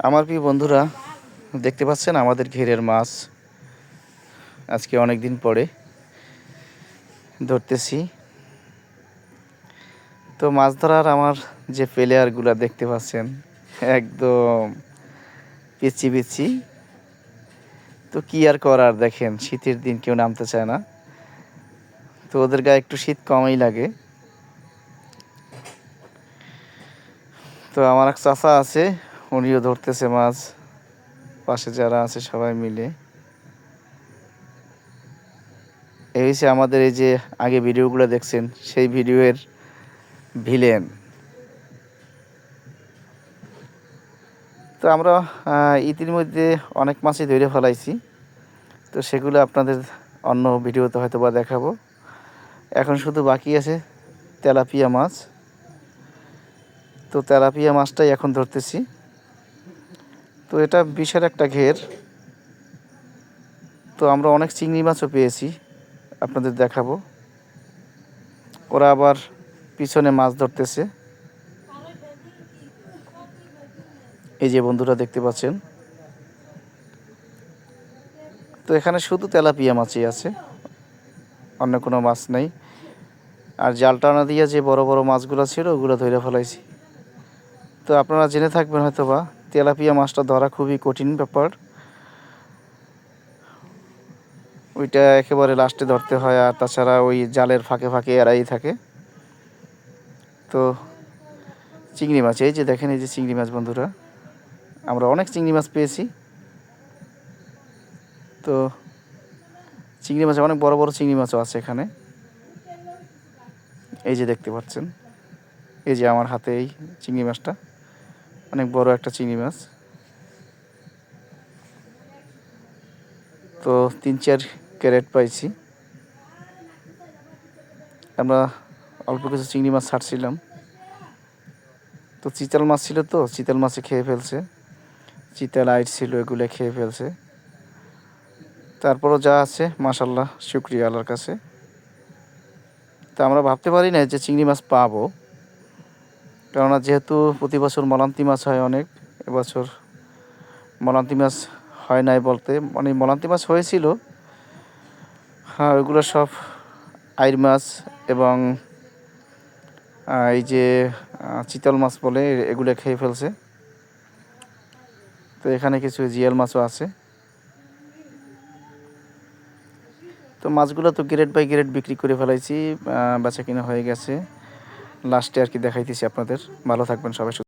আমার প্রিয় বন্ধুরা, দেখতে পাচ্ছেন আমাদের ঘেরের মাছ। আজকে অনেক দিন পরে ধরতেছি। তো মাছ ধরার আমার যে প্লেয়ারগুলো দেখতে পাচ্ছেন, একদম পিচি পিচি তো কি আর করার দেখেন, শীতের দিন কেউ নামতে চায় না। তো ওদের গায়ে একটু শীত কমই লাগে। তো আমার এক চাচা আছে উনিও ধরতেছে মাছ। পাশে যারা আছে সবাই মিলে। এই হচ্ছে আমাদের এই যে আগে ভিডিওগুলো দেখছেন, সেই ভিডিওয়ের ভিলেন। তো আমরা ইতিমধ্যে অনেক মাছই ধরে ফেলাইছি। তো সেগুলো আপনাদের অন্য ভিডিওতে হয়তো বা দেখাবো। এখন শুধু বাকি আছে তেলাপিয়া মাছ। তো তেলাপিয়া মাছটাই এখন ধরতেছি। তো এটা বিশাল একটা ঘের। তো আমরা অনেক চিংড়ি মাছও পেয়েছি, আপনাদের দেখাবো। ওরা আবার পিছনে মাছ ধরতেছে। এই যে বন্ধুরা দেখতে পাচ্ছেন। তো এখানে শুধু তেলাপিয়া মাছই আছে, অন্য কোনো মাছ নেই। আর জাল টানা দিয়ে যে বড় বড় মাছগুলো ছিল, ওগুলো ধরে ফেলাইছি। তো আপনারা জেনে থাকবেন হয়তো বা তেলাপিয়া মাছটা ধরা খুবই কঠিন ব্যাপার। ওইটা একেবারে লাস্টে ধরতে হয় আর তাছাড়া ওই জালের ফাঁকে ফাঁকে এরাই থাকে। তো চিংড়ি মাছ, এই যে দেখেন এই যে চিংড়ি মাছ বন্ধুরা, আমরা অনেক চিংড়ি মাছ পেয়েছি। তো চিংড়ি মাছ অনেক বড় বড় চিংড়ি মাছও আছে এখানে। এই যে দেখতে পাচ্ছেন, এই যে আমার হাতে এই চিংড়ি মাছটা। অনেক বড় একটা চিংড়ি মাছ। তো তিন চার ক্যারেট পাইছি। আমরা অল্প কিছু চিংড়ি মাছ ছাড়ছিলাম। তো চিতাল মাছ ছিল তো, চিতাল মাছে খেয়ে ফেলছে। চিতাল আইট ছিল, এগুলো খেয়ে ফেলছে। তারপরও যা আছে মাসাল্লাহ শুক্রিয়া আল্লাহর কাছে। তা আমরা ভাবতে পারি না যে চিংড়ি মাছ পাবো। কেননা যেহেতু প্রতি বছর মলান্তি মাছ হয় অনেক, এবছর মলান্তি মাছ হয় নাই বলতে মানে মলান্তি মাছ হয়েছিল। হ্যাঁ ওইগুলো সব আইর মাছ এবং এই যে চিতল মাছ বলে, এগুলো খেয়ে ফেলছে। তো এখানে কিছু জিয়াল মাছও আছে। তো মাছগুলো তো গ্রেড বাই গ্রেড বিক্রি করে ফেলাইছি বেচা কিনা হয়ে গেছে। লাস্টে আর কি দেখাইতেছি আপনাদের? ভালো থাকবেন সবাই